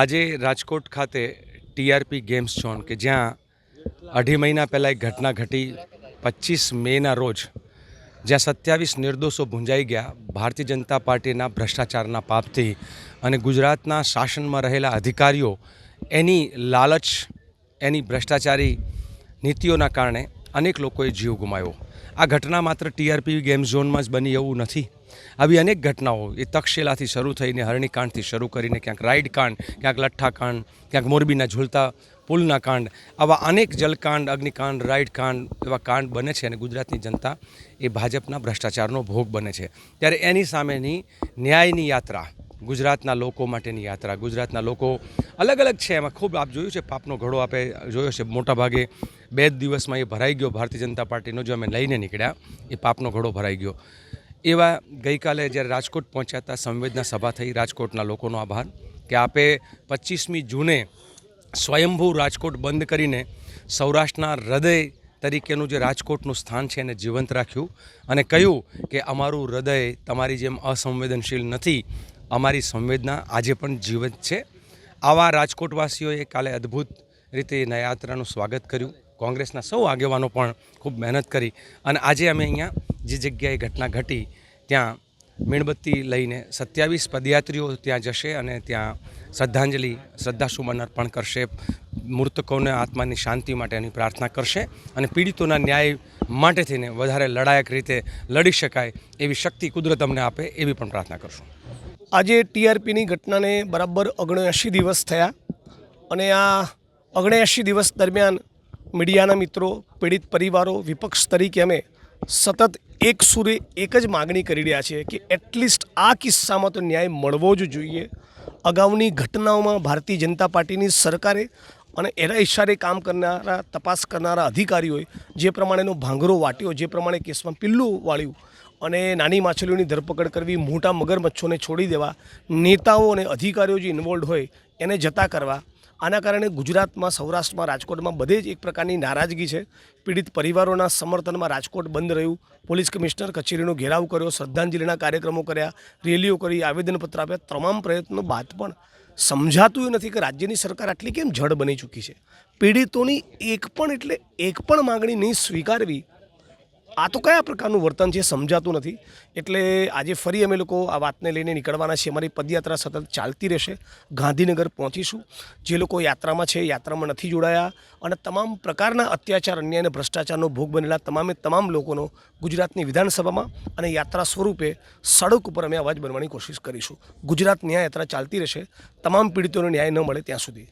આજે રાજકોટ ખાતે TRP games zone કે જ્યાં અઢી મહિના પહેલાં એક ઘટના ઘટી પચીસ મેના રોજ જ્યાં સત્યાવીસ નિર્દોષો ભૂંજાઈ ગયા ભારતીય જનતા પાર્ટીના ભ્રષ્ટાચારના પાપથી અને ગુજરાતના શાસનમાં રહેલા અધિકારીઓ એની લાલચ, એની ભ્રષ્ટાચારી નીતિઓના કારણે અનેક લોકોએ જીવ ગુમાવ્યો. આ ઘટના માત્ર ટીઆરપી ગેમ ઝોનમાં જ બની એવું નથી. આવી અનેક ઘટનાઓ એ તક્ષશિલાથી શરૂ થઈને હરણીકાંડથી શરૂ કરીને, ક્યાંક રાઈડ કાંડ, ક્યાંક લઠ્ઠાકાંડ ક્યાંક મોરબીના ઝૂલતા પુલના કાંડ, આવા અનેક જલકાંડ, અગ્નિકાંડ, રાઈડ કાંડ એવા કાંડ બને છે અને ગુજરાતની જનતા એ ભાજપના ભ્રષ્ટાચારનો ભોગ બને છે. ત્યારે એની સામેની ન્યાયની યાત્રા ગુજરાતના લોકો માટેની યાત્રા. ગુજરાતના લોકો અલગ અલગ છે. એમાં ખૂબ આપ જોયું છે, પાપનો ઘડો આપે જોયો છે. મોટાભાગે બે જ દિવસમાં એ ભરાઈ ગયો ભારતીય જનતા પાર્ટીનો, જો અમે લઈને નીકળ્યા, એ પાપનો ઘડો ભરાઈ ગયો. એવા ગઈકાલે જ્યારે રાજકોટ પહોંચ્યા હતા, સંવેદના સભા થઈ, રાજકોટના લોકોનો આભાર કે આપે પચીસમી જૂને સ્વયંભૂ રાજકોટ બંધ કરીને સૌરાષ્ટ્રના હૃદય તરીકેનું જે રાજકોટનું સ્થાન છે એને જીવંત રાખ્યું અને કહ્યું કે અમારું હૃદય તમારી જેમ અસંવેદનશીલ નથી. અમારી સંવેદના આજે પણ જીવંત છે. આવા રાજકોટવાસીઓએ કાલે અદ્ભુત રીતે નયાત્રાનું સ્વાગત કર્યું. કોંગ્રેસના સૌ આગેવાનો પણ ખૂબ મહેનત કરી અને આજે અમે અહીંયા જે જગ્યાએ ઘટના ઘટી ત્યાં મીણબત્તી લઈને સત્યાવીસ પદયાત્રીઓ ત્યાં જશે અને ત્યાં શ્રદ્ધાંજલિ શ્રદ્ધાસુમન અર્પણ કરશે, મૃતકોને આત્માની શાંતિ માટેની પ્રાર્થના કરશે અને પીડિતોના ન્યાય માટે થઈને વધારે લડાયક રીતે લડી શકાય એવી શક્તિ કુદરત અમને આપે એવી પણ પ્રાર્થના કરશું. આજે ટીઆરપીની ઘટનાને બરાબર ઓગણએંશી દિવસ થયા અને આ ઓગણએંશી દિવસ દરમિયાન મીડિયાના મિત્રો, પીડિત પરિવારો, વિપક્ષ તરીકે અમે સતત એક સુરે એક જ માગણી કરી રહ્યા છીએ કે એટલીસ્ટ આ કિસ્સામાં તો ન્યાય મળવો જ જોઈએ. અગાઉની ઘટનાઓમાં ભારતીય જનતા પાર્ટીની સરકારે અને એના ઇશારે કામ કરનારા, તપાસ કરનારા અધિકારીઓએ જે પ્રમાણેનો ભાંગરો વાટ્યો, જે પ્રમાણે કેસમાં પિલ્લું વાળ્યું અને નાની માછલીઓની ધરપકડ કરવી, મોટા મગરમચ્છોને છોડી દેવા, નેતાઓ અને અધિકારીઓ જે ઇન્વોલ્વ હોય એને જતા કરવા. આના કારણે ગુજરાતમાં, સૌરાષ્ટ્રમાં, રાજકોટમાં બધે જ એક પ્રકારની નારાજગી છે. પીડિત પરિવારોના સમર્થનમાં રાજકોટ બંધ રહ્યું. પોલીસ કમિશનર કચેરીનો ઘેરાવ કર્યો, શ્રદ્ધાંજલિના કાર્યક્રમો કર્યા, રેલીઓ કરી, આવેદનપત્ર આપ્યા. તમામ પ્રયત્નો બાદ પણ સમજાતું નથી કે રાજ્યની સરકાર આટલી કેમ જડ બની ચૂકી છે. પીડિતોની એક પણ એટલે એક પણ માગણી નહીં સ્વીકારવી આ તો કયા પ્રકારનું વર્તન છે સમજાતું નથી. એટલે આજે ફરી અમે લોકો આ વાતને લઈને નીકળવાના છીએ. અમારી પદયાત્રા સતત ચાલતી રહેશે. ગાંધીનગર પહોંચીશું. જે લોકો યાત્રામાં છે યાત્રામાં નથી જોડાયા. અને તમામ પ્રકારના અત્યાચાર, અન્યાય અને ભ્રષ્ટાચારનો ભોગ બનેલા તમામે તમામ લોકોનો ગુજરાતની વિધાનસભામાં અને યાત્રા સ્વરૂપે સડક ઉપર અમે અવાજ બનવાની કોશિશ કરીશું. ગુજરાત ન્યાય યાત્રા ચાલતી રહેશે. તમામ પીડિતોને ન્યાય ન મળે ત્યાં સુધી.